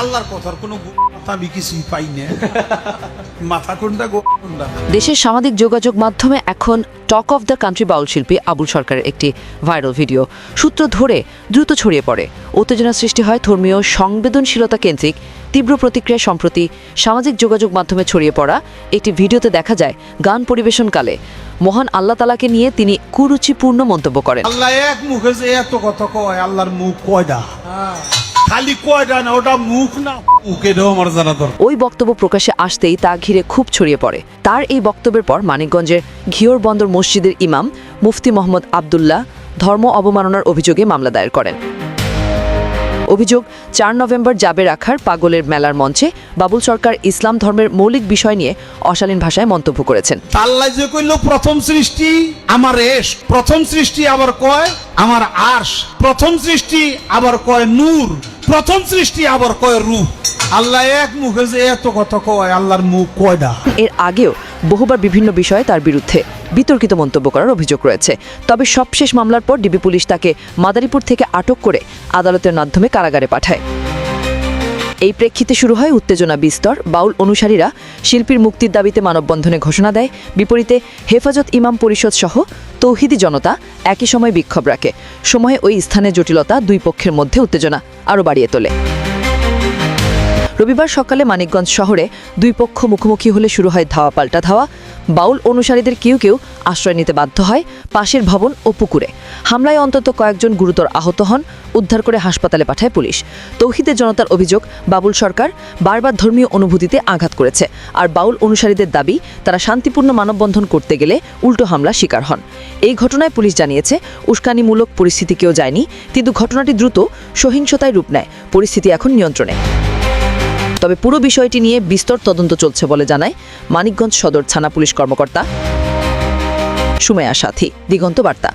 আল্লাহর কথার কোনো আমি কিছুই পাই না। মাথা কোনটা কোনটা? দেশের সামাজিক যোগাযোগ মাধ্যমে এখন টক অফ দ্য কান্ট্রি বাউল শিল্পী আবুল সরকারের একটি ভাইরাল ভিডিও। সূত্র ধরে দ্রুত ছড়িয়ে পড়ে। উত্তেজনা সৃষ্টি হয় ধর্মীয় সংবেদনশীলতা কেন্দ্রিক তীব্র প্রতিক্রিয়া সম্প্রতি সামাজিক যোগাযোগ মাধ্যমে ছড়িয়ে পড়া একটি ভিডিওতে দেখা যায় গান পরিবেশনকালে। মহান আল্লাহ তালাকে নিয়ে তিনি কুরুচিপূর্ণ মন্তব্য করেন। আল্লাহ এক মুখে যে এত কথা কয় আল্লাহর মুখ কয়টা খালি কয়টা না ওটা মুখ না মুখ? এটাও আমার জানা দরকার। ওই বক্তব্য প্রকাশে আসতেই তা ঘিরে খুব ছড়িয়ে পড়ে। তার এই বক্তব্যের পর মানিকগঞ্জের ঘিওর বন্দর মসজিদের ইমাম মুফতি মোহাম্মদ আবদুল্লাহ ধর্ম অবমাননার অভিযোগে মামলা দায়ের করেন। অভিযোগ চার নভেম্বর যাবে রাখার পাগলের মেলার মঞ্চে বাবুল সরকার ইসলাম ধর্মের মৌলিক বিষয় নিয়ে অশালীন ভাষায় মন্তব্য করেছেন। আল্লাহ যে কইল প্রথম সৃষ্টি আমার এস প্রথম সৃষ্টি আবার কয় আমার আর্শ প্রথম সৃষ্টি আবার কয় নূর। প্রথম সৃষ্টি আবার কয় রূপ? আল্লাহ এক মুখে যে এত কথা কয়, আল্লাহর মুখ কয়ডা? এর আগেও বহুবার বিভিন্ন বিষয়ে তার বিরুদ্ধে বিতর্কিত মন্তব্য করার অভিযোগ রয়েছে। তবে সবশেষ মামলার পর ডিবি পুলিশ তাকে মাদারীপুর থেকে আটক করে আদালতের মাধ্যমে কারাগারে পাঠায়। এই প্রেক্ষিতে শুরু হয় উত্তেজনা বিস্তর। বাউল অনুসারীরা শিল্পীর মুক্তির দাবিতে মানববন্ধনে ঘোষণা দেয়। বিপরীতে হেফাজত ইমাম পরিষদ সহ তৌহিদি জনতা একই সময় বিক্ষোভ রাখে। সময়ে ওই স্থানে জটিলতা দুই পক্ষের মধ্যে উত্তেজনা আরও বাড়িয়ে তোলে। রবিবার সকালে মানিকগঞ্জ শহরে দুই পক্ষ মুখোমুখি হলে শুরু হয় ধাওয়া পাল্টা ধাওয়া। বাউল অনুসারীদের কেউ কেউ আশ্রয় নিতে বাধ্য হয় পাশের ভবন ও পুকুরে। হামলায় অন্তত কয়েকজন গুরুতর আহত হন, উদ্ধার করে হাসপাতালে পাঠায় পুলিশ। তৌহিদের জনতার অভিযোগ, বাবুল সরকার বারবার ধর্মীয় অনুভূতিতে আঘাত করেছে, আর বাউল অনুসারীদের দাবি, তারা শান্তিপূর্ণ মানববন্ধন করতে গেলে উল্টো হামলা শিকার হন। এই ঘটনায় পুলিশ জানিয়েছে, উস্কানিমূলক পরিস্থিতি কেউ যায়নি, কিন্তু ঘটনাটি দ্রুত সহিংসতায় রূপ নেয়, পরিস্থিতি এখন নিয়ন্ত্রণে। তবে পুরো বিষয়টি নিয়ে বিস্তর তদন্ত চলছে বলে জানায় মানিকগঞ্জ সদর থানা পুলিশ কর্মকর্তা সুমেয়া সাথী। দিগন্ত বার্তা।